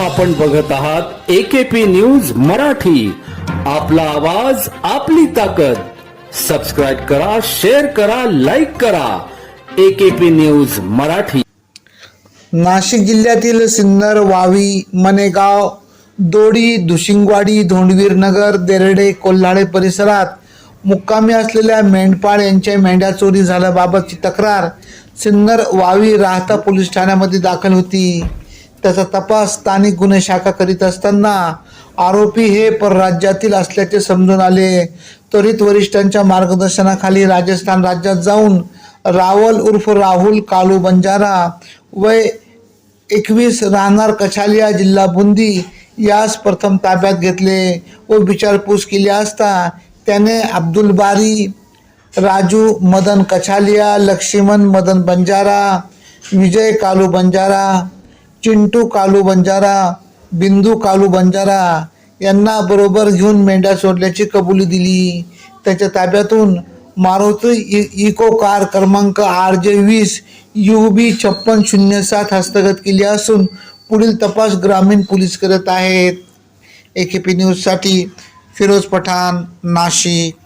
आपण बघत आहात एकेपी न्यूज मराठी. आपला आवाज आपली ताकद. सबस्क्राईब करा शेअर करा लाईक करा. AKP news Marathi. नाशिक जिल्ह्यातील सिन्नर वावी मनेगाव दोडी दुशिंगवाडी धोंडवीर नगर देरडे कोल्हाळे परिसरात मुक्कामी असलेल्या मेंढपाळ यांच्या मेंढ्या चोरी झाल्याबाबतची तक्रार सिन्नर वावी राहता पोलीस ठाण्यामध्ये दाखल होती. त्याचा तपास स्थानिक गुन्हे शाखा करीत असताना आरोपी हे परराज्यातील असल्याचे समजून आले. त्वरित वरिष्ठांच्या मार्गदर्शनाखाली राजस्थान राज्यात जाऊन रावल उर्फ राहुल कालू बंजारा वय एकवीस राहणार कछालिया जिल्हा बुंदी यास प्रथम ताब्यात घेतले व विचारपूस केली असता त्याने अब्दुल बारी राजू मदन कछालिया लक्ष्मण मदन बंजारा विजय कालू बंजारा चिंटू कालू बंजारा बिंदू कालू बंजारा यांना बरोबर घेऊन मेंढ्या सोडल्याची कबुली दिली. त्याच्या ताब्यातून मारुती इ- इको कार क्रमांक आर जे वीस यू बी छप्पन शून्य सात हस्तगत केली असून पुढील तपास ग्रामीण पोलीस करत आहेत. ए के पी न्यूजसाठी फिरोज पठाण नाशिक.